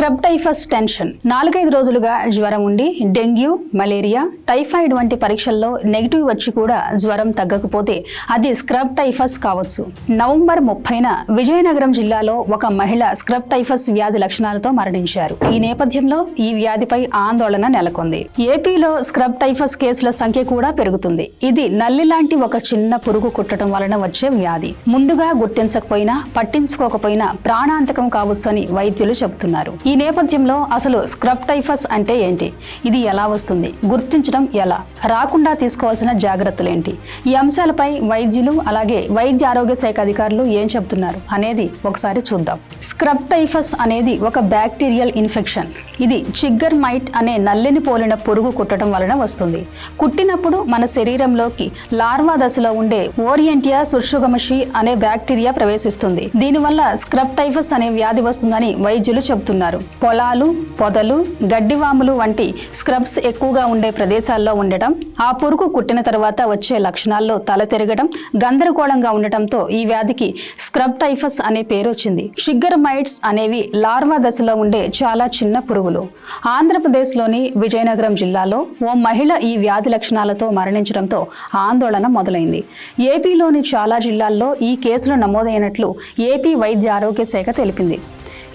Scrub typhus tension. నాలుగైదు రోజులుగా జ్వరం ఉండి డెంగ్యూ మలేరియా టైఫాయిడ్ వంటి పరీక్షల్లో నెగిటివ్ వచ్చి కూడా జ్వరం తగ్గకపోతే అది స్క్రబ్ టైఫస్ కావచ్చు. నవంబర్ ముప్పైన విజయనగరం జిల్లాలో ఒక మహిళ స్క్రబ్ టైఫస్ వ్యాధి లక్షణాలతో మరణించారు. ఈ నేపథ్యంలో ఈ వ్యాధిపై ఆందోళన నెలకొంది. ఏపీలో స్క్రబ్ టైఫస్ కేసుల సంఖ్య కూడా పెరుగుతుంది. ఇది నల్లి లాంటి ఒక చిన్న పురుగు కుట్టడం వలన వచ్చే వ్యాధి. ముందుగా గుర్తించకపోయినా పట్టించుకోకపోయినా ప్రాణాంతకం కావచ్చని వైద్యులు చెబుతున్నారు. ఈ ఈ నేపథ్యంలో అసలు స్క్రబ్ టైఫస్ అంటే ఏంటి? ఇది ఎలా వస్తుంది? గుర్తించడం ఎలా? రాకుండా తీసుకోవాల్సిన జాగ్రత్తలు ఏంటి ఈ అంశాలపై వైద్యులు అలాగే వైద్య ఆరోగ్య శాఖ అధికారులు ఏం చెబుతున్నారు అనేది ఒకసారి చూద్దాం. స్క్రబ్ టైఫస్ అనేది ఒక బ్యాక్టీరియల్ ఇన్ఫెక్షన్. ఇది చిగ్గర్ మైట్ అనే నల్లిని పోలిన పురుగు కుట్టడం వలన వస్తుంది. కుట్టినప్పుడు మన శరీరంలోకి లార్వా దశలో ఉండే ఓరియంటియా సుర్షుగమషి అనే బ్యాక్టీరియా ప్రవేశిస్తుంది. దీనివల్ల స్క్రబ్ టైఫస్ అనే వ్యాధి వస్తుందని వైద్యులు చెబుతున్నారు. పొలాలు పొదలు గడ్డివాములు వంటి స్క్రబ్స్ ఎక్కువగా ఉండే ప్రదేశాల్లో ఉండటం ఆ పురుగు కుట్టిన తర్వాత వచ్చే లక్షణాల్లో తల తిరగడం గందరగోళంగా ఉండటంతో ఈ వ్యాధికి స్క్రబ్ టైఫస్ అనే పేరు వచ్చింది. షిగ్గర్ మైట్స్ అనేవి లార్వా దశలో ఉండే చాలా చిన్న పురుగులు. ఆంధ్రప్రదేశ్లోని విజయనగరం జిల్లాలో ఓ మహిళ ఈ వ్యాధి లక్షణాలతో మరణించడంతో ఆందోళన మొదలైంది. ఏపీలోని చాలా జిల్లాల్లో ఈ కేసులు నమోదైనట్లు ఏపీ వైద్య ఆరోగ్య శాఖ తెలిపింది.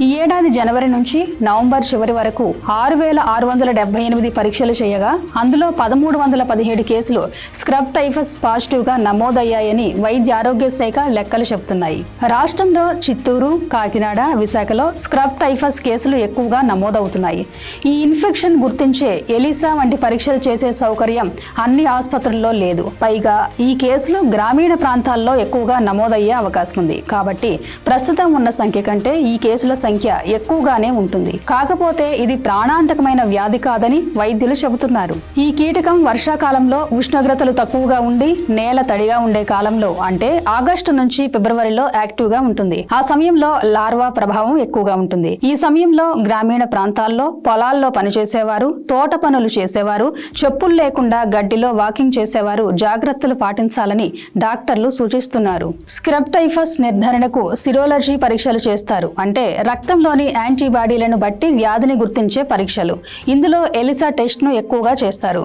ఈ ఏడాది జనవరి నుంచి నవంబర్ చివరి వరకు ఆరు వేల ఆరు వందల డెబ్బై ఎనిమిది పరీక్షలు చేయగా అందులో పదమూడు వందల పదిహేడు కేసులు స్క్రబ్ టైఫస్ పాజిటివ్గా నమోదయ్యాయని వైద్య ఆరోగ్య శాఖ లెక్కలు చెబుతున్నాయి. రాష్ట్రంలో చిత్తూరు కాకినాడ విశాఖలో స్క్రబ్ టైఫస్ కేసులు ఎక్కువగా నమోదవుతున్నాయి. ఈ ఇన్ఫెక్షన్ గుర్తించే ఎలిసా వంటి పరీక్షలు చేసే సౌకర్యం అన్ని ఆసుపత్రుల్లో లేదు. పైగా ఈ కేసులు గ్రామీణ ప్రాంతాల్లో ఎక్కువగా నమోదయ్యే అవకాశం ఉంది కాబట్టి ప్రస్తుతం ఉన్న సంఖ్య కంటే ఈ కేసుల సంఖ్య ఎక్కువగానే ఉంటుంది. కాకపోతే ఇది ప్రాణాంతకమైన వ్యాధి కాదని వైద్యులు చెబుతున్నారు. ఈ కీటకం వర్షాకాలంలో ఉష్ణోగ్రతలు తక్కువగా ఉండి నేల తడిగా ఉండే కాలంలో అంటే ఆగస్టు నుంచి ఫిబ్రవరిలో యాక్టివ్గా ఉంటుంది. ఆ సమయంలో లార్వా ప్రభావం ఎక్కువగా ఉంటుంది. ఈ సమయంలో గ్రామీణ ప్రాంతాల్లో పొలాల్లో పనిచేసేవారు తోట పనులు చేసేవారు చెప్పులు లేకుండా గడ్డిలో వాకింగ్ చేసేవారు జాగ్రత్తలు పాటించాలని డాక్టర్లు సూచిస్తున్నారు. స్క్రబ్ టైఫస్ నిర్ధారణకు సిరోలజీ పరీక్షలు చేస్తారు. అంటే రక్తంలోని యాంటీబాడీలను బట్టి వ్యాధిని గుర్తించే పరీక్షలు. ఇందులో ఎలిసా టెస్ట్ను ఎక్కువగా చేస్తారు.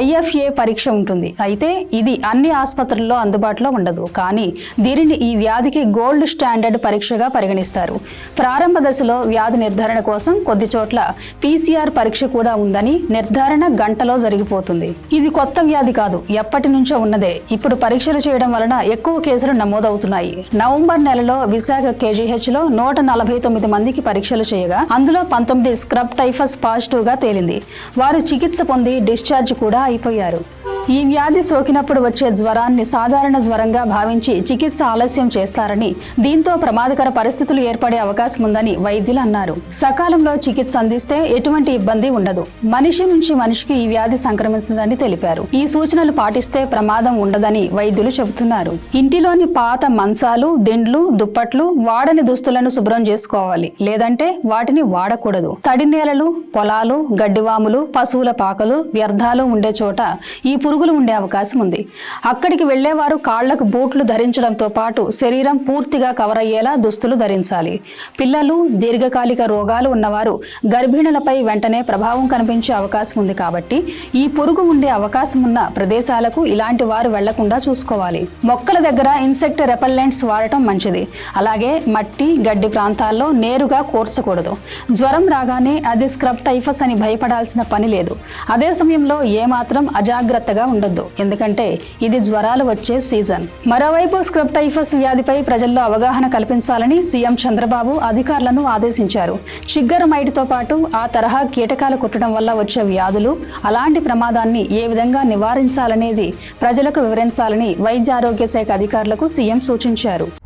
ఐఎఫ్ఏ పరీక్ష ఉంటుంది. అయితే ఇది అన్ని ఆసుపత్రుల్లో అందుబాటులో ఉండదు. కానీ దీనిని ఈ వ్యాధికి గోల్డ్ స్టాండర్డ్ పరీక్షగా పరిగణిస్తారు. ప్రారంభ దశలో వ్యాధి నిర్ధారణ కోసం కొద్ది చోట్ల పీసీఆర్ పరీక్ష కూడా ఉందని నిర్ధారణ గంటలో జరిగిపోతుంది. ఇది కొత్త వ్యాధి కాదు. ఎప్పటి నుంచో ఉన్నదే. ఇప్పుడు పరీక్షలు చేయడం వలన ఎక్కువ కేసులు నమోదవుతున్నాయి. నవంబర్ నెలలో విశాఖ కేజీహెచ్లో నూట నలభై తొమ్మిది మందికి పరీక్షలు చేయగా అందులో పంతొమ్మిది స్క్రబ్ టైఫస్ పాజిటివ్గా తేలింది. వారు చికిత్స పొంది డిశ్చార్జ్ కూడా అయిపోయారు. ఈ వ్యాధి సోకినప్పుడు వచ్చే జ్వరాన్ని సాధారణ జ్వరంగా భావించి చికిత్స ఆలస్యం చేస్తారని దీంతో ప్రమాదకర పరిస్థితులు ఏర్పడే అవకాశం ఉందని వైద్యులు అన్నారు. సకాలంలో చికిత్స అందిస్తే ఎటువంటి ఇబ్బంది ఉండదు. మనిషి నుంచి మనిషికి ఈ వ్యాధి సంక్రమిస్తుందని తెలిపారు. ఈ సూచనలు పాటిస్తే ప్రమాదం ఉండదని వైద్యులు చెబుతున్నారు. ఇంటిలోని పాత మంచాలు దిండ్లు దుప్పట్లు వాడని దుస్తులను శుభ్రం చేసుకోవాలి. లేదంటే వాటిని వాడకూడదు. తడి నేలలు పొలాలు గడ్డివాములు పశువుల పాకలు వ్యర్థాలు ఉండే చోట ఈ పురుగులు ఉండే అవకాశం ఉంది. అక్కడికి వెళ్ళేవారు కాళ్ళకు బూట్లు ధరించడంతో పాటు శరీరం పూర్తిగా కవర్ అయ్యేలా దుస్తులు ధరించాలి. పిల్లలు దీర్ఘకాలిక రోగాలు ఉన్నవారు గర్భిణులపై వెంటనే ప్రభావం కనిపించే అవకాశం ఉంది కాబట్టి ఈ పురుగు ఉండే అవకాశం ఉన్న ప్రదేశాలకు ఇలాంటి వారు వెళ్ళకుండా చూసుకోవాలి. మొక్కల దగ్గర ఇన్సెక్ట్ రెపల్లెంట్స్ వాడటం మంచిది. అలాగే మట్టి గడ్డి ప్రాంతాల్లో నేరుగా కోర్చకూడదు. జ్వరం రాగానే అది స్క్రబ్ టైఫస్ అని భయపడాల్సిన పని లేదు. అదే సమయంలో ఏమాత్రం అజాగ్రత్తగా ఉండొద్దు. ఎందుకంటే ఇది జ్వరాలు వచ్చే సీజన్. మరోవైపు స్క్రబ్ టైఫస్ వ్యాధిపై ప్రజల్లో అవగాహన కల్పించాలని సీఎం చంద్రబాబు అధికారులను ఆదేశించారు. చిగ్గర మైటితో పాటు ఆ తరహా కీటకాలు కుట్టడం వల్ల వచ్చే వ్యాధులు అలాంటి ప్రమాదాన్ని ఏ విధంగా నివారించాలనేది ప్రజలకు వివరించాలని వైద్య ఆరోగ్య శాఖ అధికారులకు సీఎం సూచించారు.